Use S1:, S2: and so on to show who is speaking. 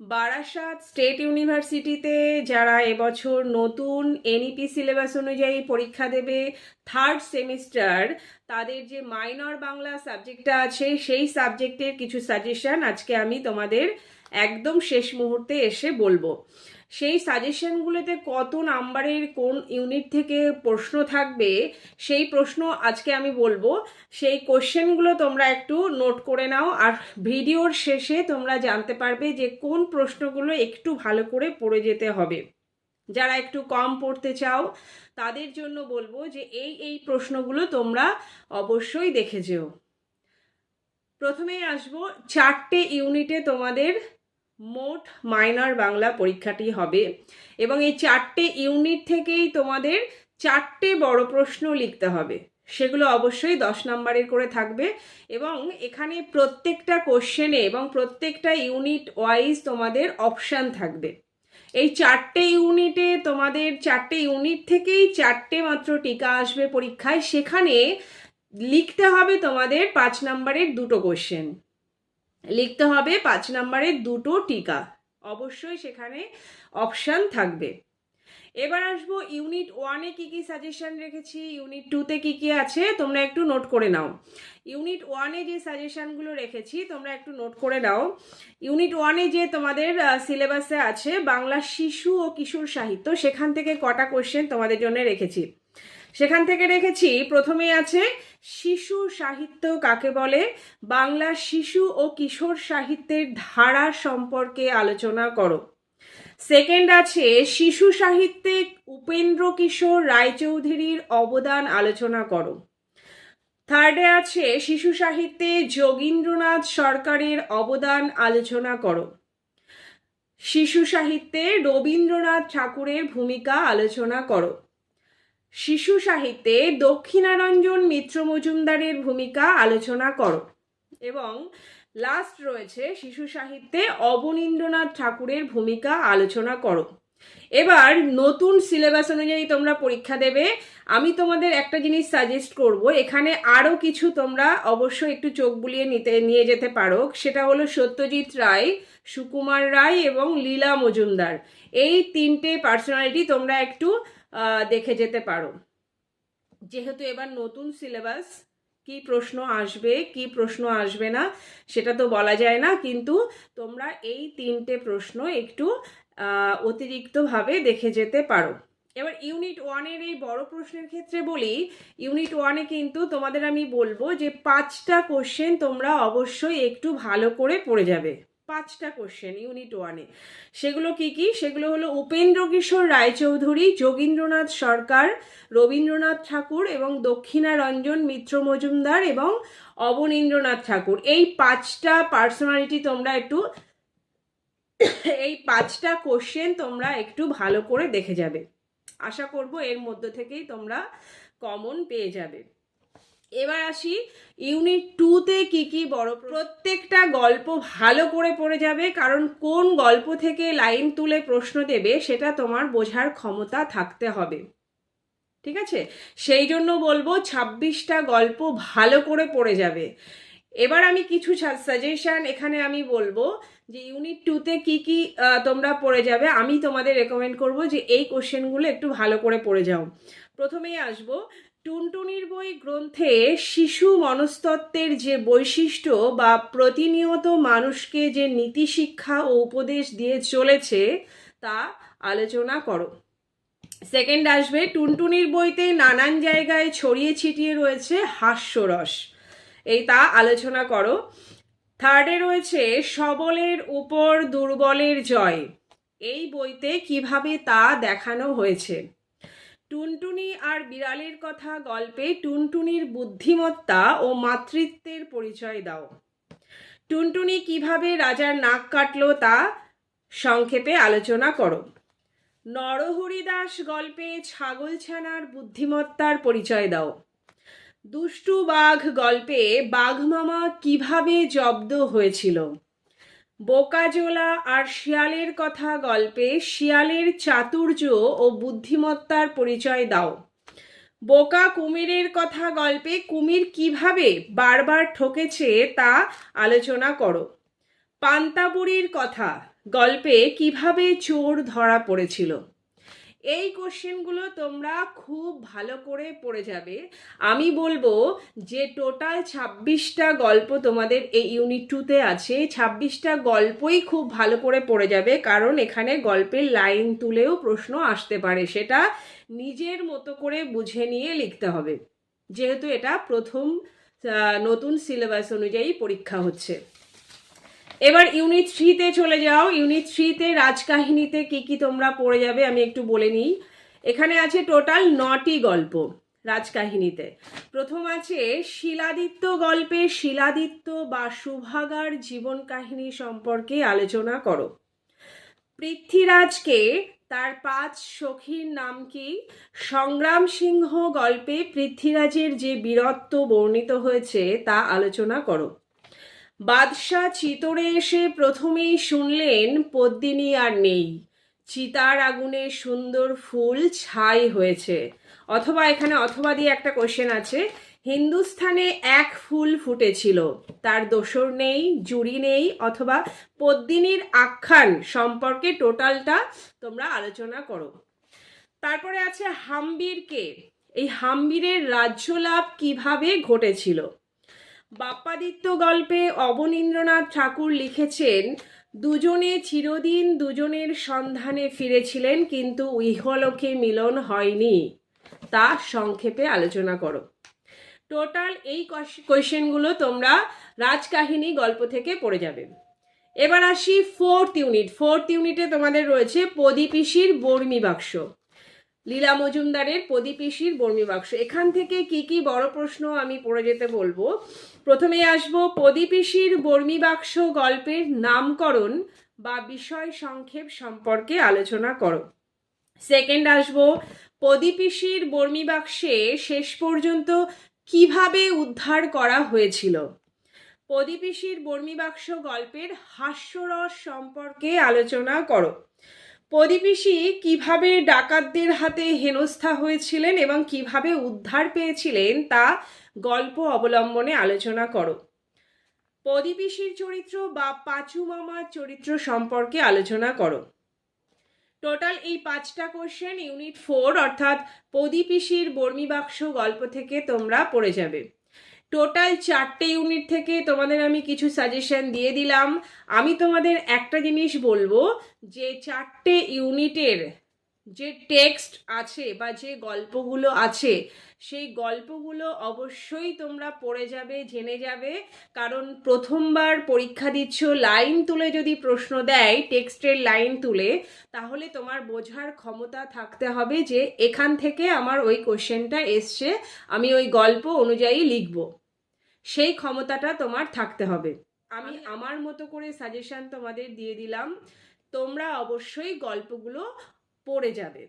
S1: Barasat state ইউনিভার্সিটিতে যারা এবছর নতুন এনইপি সিলেবাস অনুযায়ী পরীক্ষা দেবে থার্ড সেমিস্টার তাদের যে মাইনর বাংলা সাবজেক্টটা আছে, সেই সাবজেক্টের কিছু সাজেশন আজকে আমি তোমাদের একদম শেষ মুহূর্তে এসে বলব। সেই সাজেশনগুলোতে কত নাম্বারের কোন ইউনিট থেকে প্রশ্ন থাকবে, সেই প্রশ্ন আজকে আমি বলব। সেই কোশ্চেনগুলো তোমরা একটু নোট করে নাও আর ভিডিওর শেষে তোমরা জানতে পারবে যে কোন প্রশ্নগুলো একটু ভালো করে পড়ে যেতে হবে। যারা একটু কম পড়তে চাও, তাদের জন্য বলব যে এই এই প্রশ্নগুলো তোমরা অবশ্যই দেখে যেও। প্রথমেই আসব, চারটে ইউনিটে তোমাদের মোট মাইনর বাংলা পরীক্ষাটি হবে। এবং এই চারটে ইউনিট থেকেই তোমাদের চারটে বড় প্রশ্ন লিখতে হবে। সেগুলো অবশ্যই দশ নম্বরের করে থাকবে। এবং এখানে প্রত্যেকটা কোশ্চেনে এবং প্রত্যেকটা ইউনিট ওয়াইজ তোমাদের অপশান থাকবে। এই চারটে ইউনিটে তোমাদের চারটে ইউনিট থেকেই চারটে মাত্র টিকা আসবে পরীক্ষায়। সেখানে লিখতে হবে তোমাদের পাঁচ নম্বরের দুটো কোশ্চেন লিখতে হবে পাঁচ নম্বরের দুটো টিকা। অবশ্যই সেখানে অপশান থাকবে। এবার আসব ইউনিট ওয়ানে কি কি সাজেশন রেখেছি, ইউনিট টুতে কি কি আছে, তোমরা একটু নোট করে নাও। ইউনিট ওয়ানে যে সাজেশনগুলো রেখেছি, তোমরা একটু নোট করে নাও। ইউনিট ওয়ানে যে তোমাদের সিলেবাসে আছে বাংলা শিশু ও কিশোর সাহিত্য, সেখান থেকে কটা কোশ্চেন তোমাদের জন্য রেখেছি। সেখান থেকে রেখেছি, প্রথমেই আছে শিশু সাহিত্য কাকে বলে? বাংলা শিশু ও কিশোর সাহিত্যের ধারা সম্পর্কে আলোচনা করো। সেকেন্ড আছে, শিশু সাহিত্যে উপেন্দ্র কিশোর রায়চৌধুরীর অবদান আলোচনা করো। থার্ডে আছে, শিশু সাহিত্যে যোগীন্দ্রনাথ সরকারের অবদান আলোচনা করো। শিশু সাহিত্যে রবীন্দ্রনাথ ঠাকুরের ভূমিকা আলোচনা করো। শিশু সাহিত্যে দক্ষিণারঞ্জন মিত্র মজুমদারের ভূমিকা আলোচনা করো। এবং লাস্ট রয়েছে শিশু সাহিত্যে অবনীন্দ্রনাথ ঠাকুরের ভূমিকা আলোচনা করো। এবার নতুন সিলেবাস অনুযায়ী তোমরা পরীক্ষা দেবে। আমি তোমাদের একটা জিনিস সাজেস্ট করব, এখানে আরও কিছু তোমরা অবশ্যই একটু চোখ বুলিয়ে নিতে, নিয়ে যেতে পারো। সেটা হলো সত্যজিৎ রায়, সুকুমার রায় এবং লীলা মজুমদার। এই তিনটে পার্সোনালিটি তোমরা একটু দেখে যেতে পারো। যেহেতু এবার নতুন সিলেবাস কি প্রশ্ন আসবে, কি প্রশ্ন আসবে না, সেটা তো বলা যায় না, কিন্তু তোমরা এই তিনটে প্রশ্ন একটু অতিরিক্তভাবে দেখে যেতে পারো। এবার ইউনিট ওয়ানের এই বড় প্রশ্নের ক্ষেত্রে বলি ইউনিট ওয়ানে কিন্তু তোমাদের আমি বলব যে পাঁচটা কোশ্চেন তোমরা অবশ্যই একটু ভালো করে পড়ে যাবে। পাঁচটা কোশ্চেন ইউনিট ওয়ানে সেগুলো কি কি? সেগুলো হলো উপেন্দ্র কিশোর রায়চৌধুরী, যোগীন্দ্রনাথ সরকার, রবীন্দ্রনাথ ঠাকুর এবং দক্ষিণারঞ্জন মিত্র মজুমদার এবং অবনীন্দ্রনাথ ঠাকুর। এই পাঁচটা পার্সোনালিটি তোমরা একটু, এই পাঁচটা কোশ্চেন তোমরা একটু ভালো করে দেখে যাবে। আশা করব এর মধ্য থেকেই তোমরা কমন পেয়ে যাবে। এবার আসি ইউনিট টুতে কি কি বড় প্রত্যেকটা গল্প ভালো করে পড়ে যাবে, কারণ কোন গল্প থেকে লাইন তুলে প্রশ্ন দেবে সেটা তোমার বোঝার ক্ষমতা থাকতে হবে। ঠিক আছে? সেই জন্য বলব ছাব্বিশটা গল্প ভালো করে পড়ে যাবে। এবার আমি কিছু সাজেশন এখানে আমি বলব যে ইউনিট টুতে কি কি তোমরা পড়ে যাবে। আমি তোমাদের রেকমেন্ড করব যে এই কোশ্চেনগুলো একটু ভালো করে পড়ে যাও। প্রথমেই আসব টুনটুনির বই গ্রন্থে শিশু মনস্তত্ত্বের যে বৈশিষ্ট্য বা প্রতিনিয়ত মানুষকে যে নীতি শিক্ষা ও উপদেশ দিয়ে চলেছে, তা আলোচনা করো। সেকেন্ড আসবে, টুনটুনির বইতে নানান জায়গায় ছড়িয়ে ছিটিয়ে রয়েছে হাস্যরস। এই তা আলোচনা করো। থার্ডে রয়েছে, সবলের উপর দুর্বলের জয়। এই বইতে কীভাবে তা দেখানো হয়েছে? টুনটুনি আর বিড়ালের কথা গল্পে টুনটুনির বুদ্ধিমত্তা ও মাতৃত্বের পরিচয় দাও। টুনটুনি কীভাবে রাজার নাক কাটলো তা সংক্ষেপে আলোচনা করো। নরহরিদাস গল্পে ছাগলছানার বুদ্ধিমত্তার পরিচয় দাও। দুষ্টু বাঘ গল্পে বাঘমামা কীভাবে জব্দ হয়েছিল? বোকাজোলা আর শিয়ালের কথা গল্পে শিয়ালের চাতুর্য ও বুদ্ধিমত্তার পরিচয় দাও। বোকা কুমিরের কথা গল্পে কুমির কীভাবে বারবার ঠকেছে তা আলোচনা করো। পান্তাবুড়ির কথা গল্পে কীভাবে চোর ধরা পড়েছিল। এই কোশ্চেনগুলো তোমরা খুব ভালো করে পড়ে যাবে। আমি বলব যে টোটাল ছাব্বিশটা গল্প তোমাদের এই ইউনিট টুতে আছে। ছাব্বিশটা গল্পই খুব ভালো করে পড়ে যাবে, কারণ এখানে গল্পের লাইন তুলেও প্রশ্ন আসতে পারে। সেটা নিজের মতো করে বুঝে নিয়ে লিখতে হবে। যেহেতু এটা প্রথম নতুন সিলেবাস অনুযায়ী পরীক্ষা হচ্ছে। এবার ইউনিট থ্রিতে চলে যাও। ইউনিট থ্রিতে রাজকাহিনীতে কি কি তোমরা পড়ে যাবে আমি একটু বলে নিই। এখানে আছে টোটাল নটি গল্প রাজকাহিনীতে। প্রথম আছে শিলাদিত্য গল্পে শিলাদিত্য বা সুভাগার জীবন কাহিনী সম্পর্কে আলোচনা করো। পৃথ্বীরাজকে তার পাঁচ সখীর নাম কি? সংগ্রাম সিংহ গল্পে পৃথ্বীরাজের যে বীরত্ব বর্ণিত হয়েছে তা আলোচনা করো। বাদশাহ চিতরে এসে প্রথমেই শুনলেন, পদ্মিনী আর নেই। চিতার আগুনে সুন্দর ফুল ছাই হয়েছে। অথবা এখানে অথবা দিয়ে একটা কোশ্চেন আছে, হিন্দুস্থানে এক ফুল ফুটেছিল। তার দোসর নেই, জুড়ি নেই, অথবা পদ্মিনীর আখ্যান সম্পর্কে টোটালটা তোমরা আলোচনা করো। তারপরে আছে হাম্বিরকে। এই হাম্বিরের রাজ্য লাভ কীভাবে ঘটেছিল? বাপ্পাদিত্য গল্পে অবনীন্দ্রনাথ ঠাকুর লিখেছেন, দুজনে চিরদিন দুজনের সন্ধানে ফিরেছিলেন, কিন্তু ইহলোকে মিলন হয়নি। তা সংক্ষেপে আলোচনা করো। টোটাল এই কোয়েশ্চেনগুলো তোমরা রাজকাহিনী গল্প থেকে পড়ে যাবে। এবার আসি ফোর্থ ইউনিট। ফোর্থ ইউনিটে তোমাদের রয়েছে প্রদীপিসির বর্মি বাক্স। লীলা মজুমদারের প্রদীপিসির বর্মি বাক্স। এখান থেকে কি কি বড় প্রশ্ন আমি পড়ে যেতে বলব? প্রথমে আসব প্রদীপিসির বর্মি বাক্স গল্পের নামকরণ বা বিষয় সংক্ষেপ সম্পর্কে আলোচনা করো। সেকেন্ড আসব প্রদীপিসির বর্মি বাক্সে শেষ পর্যন্ত কীভাবে উদ্ধার করা হয়েছিল? প্রদীপিসির বর্মি বাক্স গল্পের হাস্যরস সম্পর্কে আলোচনা করো। প্রদীপিসি কীভাবে ডাকাতদের হাতে হেনস্থা হয়েছিলেন এবং কীভাবে উদ্ধার পেয়েছিলেন তা গল্প অবলম্বনে আলোচনা করো। প্রদীপিসির চরিত্র বা পাঁচু মামার চরিত্র সম্পর্কে আলোচনা করো। টোটাল এই পাঁচটা কোশ্চেন ইউনিট ফোর অর্থাৎ প্রদীপিসির বর্মি বাক্স গল্প থেকে তোমরা পড়ে যাবে। টোটাল চারটে ইউনিট থেকে তোমাদের আমি কিছু সাজেশন দিয়ে দিলাম। আমি তোমাদের একটা জিনিস বলব, যে চারটে ইউনিটের যে টেক্সট আছে বা যে গল্পগুলো আছে, সেই গল্পগুলো অবশ্যই তোমরা পড়ে যাবে, জেনে যাবে। কারণ প্রথমবার পরীক্ষা দিচ্ছ লাইন তুলে যদি প্রশ্ন দেয় টেক্সটের লাইন তুলে, তাহলে তোমার বোঝার ক্ষমতা থাকতে হবে যে এখান থেকে আমার ওই কোশ্চেনটা এসছে, আমি ওই গল্প অনুযায়ী লিখব। সেই ক্ষমতাটা তোমার থাকতে হবে। আমি আমার মতো করে সাজেশন তোমাদের দিয়ে দিলাম। তোমরা অবশ্যই গল্পগুলো পড়ে যাবে।